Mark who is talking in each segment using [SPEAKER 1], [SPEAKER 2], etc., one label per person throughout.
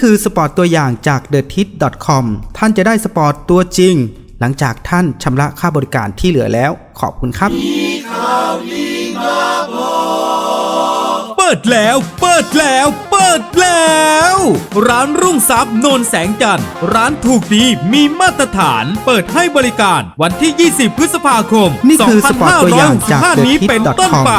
[SPEAKER 1] คือสปอร์ตตัวอย่างจาก t h e t i t c o m ท่านจะได้สปอร์ตตัวจริง หลังจากท่านชำระค่าบริการที่เหลือแล้ว ขอบคุณครับ
[SPEAKER 2] เปิดแล้ว เปิดแล้ว เปิดแล้ว ร้านรุ่งทรัพย์นนแสงจันทร์ร้านถูกดีมีมาตรฐาน เปิดให้บริการวันที่ 20 พฤษภาคม
[SPEAKER 1] นี่คือสปอร์ตตัวอย่างจาก
[SPEAKER 2] 2565 นี้เป็นต้น
[SPEAKER 1] TheTip.com
[SPEAKER 2] ไป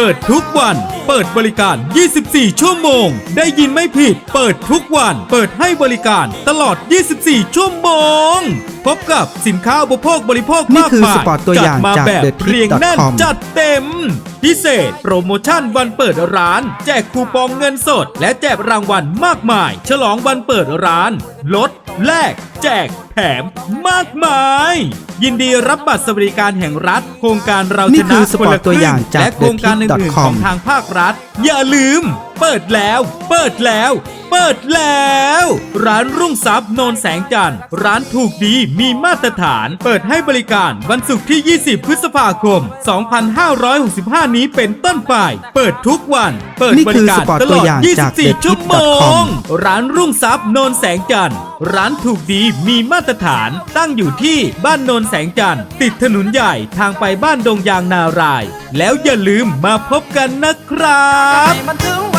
[SPEAKER 2] เปิดทุกวัน เปิดบริการ 24 ชั่วโมง ได้ยินไม่ผิด เปิดทุกวัน เปิดให้บริการตลอด 24 ชั่วโมง พบกับสินค้าอุปโภคบริโภค
[SPEAKER 1] นี่
[SPEAKER 2] มาก
[SPEAKER 1] คือ
[SPEAKER 2] มาย
[SPEAKER 1] สปอร์ตตัวอย่าง
[SPEAKER 2] จัดมา
[SPEAKER 1] จาก
[SPEAKER 2] แบบ
[SPEAKER 1] TheTip.com
[SPEAKER 2] เรียงแน่นจัดเต็ม พิเศษ โปรโมชั่นวันเปิดร้าน แจกคูปองเงินสด และแจกรางวัลมากมาย ฉลองวันเปิดร้าน ลด แลก แจก แถม มากมาย ยินดีรับบัตรสวัสดิการแห่งรัฐ โครงการเรา
[SPEAKER 1] นี่
[SPEAKER 2] ช
[SPEAKER 1] คื
[SPEAKER 2] นะ
[SPEAKER 1] อสปอร์ตตัวอย่างจาก
[SPEAKER 2] และโครงการอื่นๆ
[SPEAKER 1] TheTip.com
[SPEAKER 2] ของทางภาครัฐ อย่าลืม เปิดแล้ว เปิดแล้ว เปิดแล้ว ร้านรุ่งทรัพย์โนนแสงจันทร์ร้านถูกดีมีมาตรฐาน เปิดให้บริการวันศุกร์ที่ 20 พฤษภาคม 2565 นี้เป็นต้นไป เปิดทุกวัน เปิด
[SPEAKER 1] นี่
[SPEAKER 2] บ
[SPEAKER 1] คื
[SPEAKER 2] ริ
[SPEAKER 1] อ
[SPEAKER 2] การ
[SPEAKER 1] สปอร์ต
[SPEAKER 2] ตล
[SPEAKER 1] ตัว
[SPEAKER 2] อด
[SPEAKER 1] อย่างจาก
[SPEAKER 2] 24 ชั่วโม
[SPEAKER 1] TheTip.com
[SPEAKER 2] งร้านรุ่งทรัพย์โนนแสงจันทร์ร้านถูกดีมีมาตรฐานตั้งอยู่ที่บ้านโนนแสงจันทร์ติดถนนใหญ่ทางไปบ้านดงยางนาราย แล้วอย่าลืมมาพบกันนะครับ
[SPEAKER 3] ให้มันถึงไว